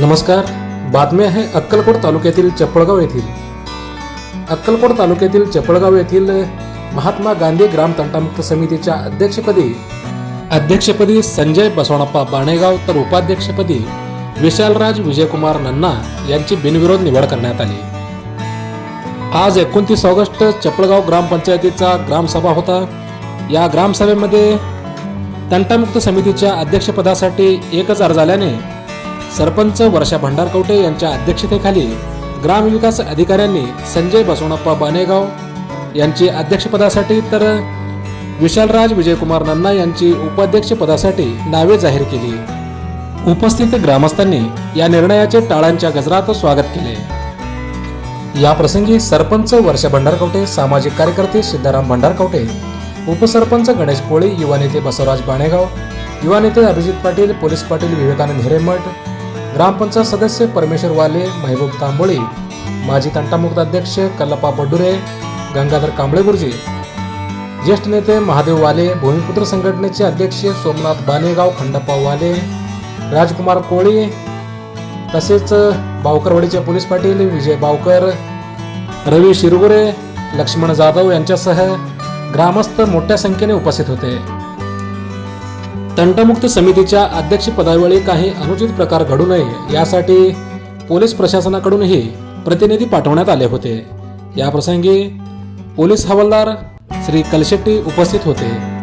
नमस्कार. बातमी आहे अक्कलकोट तालुक्यातील चपळगाव येथील. अक्कलकोट तालुक्यातील चपळगाव येथील महात्मा गांधी ग्राम तंटामुक्त समितीच्या अध्यक्षपदी अध्यक्षपदी संजय बसवणप्पा बाणेगाव तर उपाध्यक्षपदी विशालराज विजयकुमार नन्ना यांची बिनविरोध निवड करण्यात आली. आज एकोणतीस ऑगस्ट चपळगाव ग्रामपंचायतीचा ग्रामसभा होता. या ग्रामसभेमध्ये तंटामुक्त समितीच्या अध्यक्षपदासाठी एकच अर्ज आल्याने सरपंच वर्षा भंडारकवटे यांच्या अध्यक्षतेखाली ग्रामविकास अधिकाऱ्यांनी संजय बसवणप्पा बानेगाव यांची अध्यक्षपदासाठी तर विशालराज विजयकुमार नन्ना यांची उपाध्यक्षपदासाठी नावे जाहीर केली. उपस्थित ग्रामस्थांनी या निर्णयाचे टाळांच्या गजरात स्वागत केले. या प्रसंगी सरपंच वर्षा भंडारकवटे सामाजिक कार्यकर्ते सिद्धाराम भंडारकवटे उपसरपंच गणेश कोळी युवा नेते बसवराज बाणेगाव युवा नेते अभिजित पाटील पोलीस पाटील विवेकानंद हिरेमठ ग्रामपंचायत सदस्य परमेश्वर वाले महबूब तांबोळी माजी तंटामुक्त अध्यक्ष कल्लप्पा बडुरे गंगाधर कांबळे गुरुजी ज्येष्ठ नेते महादेव वाले भूमिपुत्र संघटनेचे अध्यक्ष सोमनाथ बानेगाव खंडप्पा वाले राजकुमार कोळी तसेच बावकरवाडीचे पोलीस पाटील विजय बावकर रवी शिरगुरे लक्ष्मण जाधव यांच्यासह ग्रामस्थ मोठ्या संख्येने उपस्थित होते. तंटमुक्त समितीच्या अध्यक्षपदावेळी काही अनुचित प्रकार घडू नये यासाठी पोलीस प्रशासनाकडूनही प्रतिनिधी पाठवण्यात आले होते. याप्रसंगी पोलीस हवालदार श्री कलशेट्टी उपस्थित होते.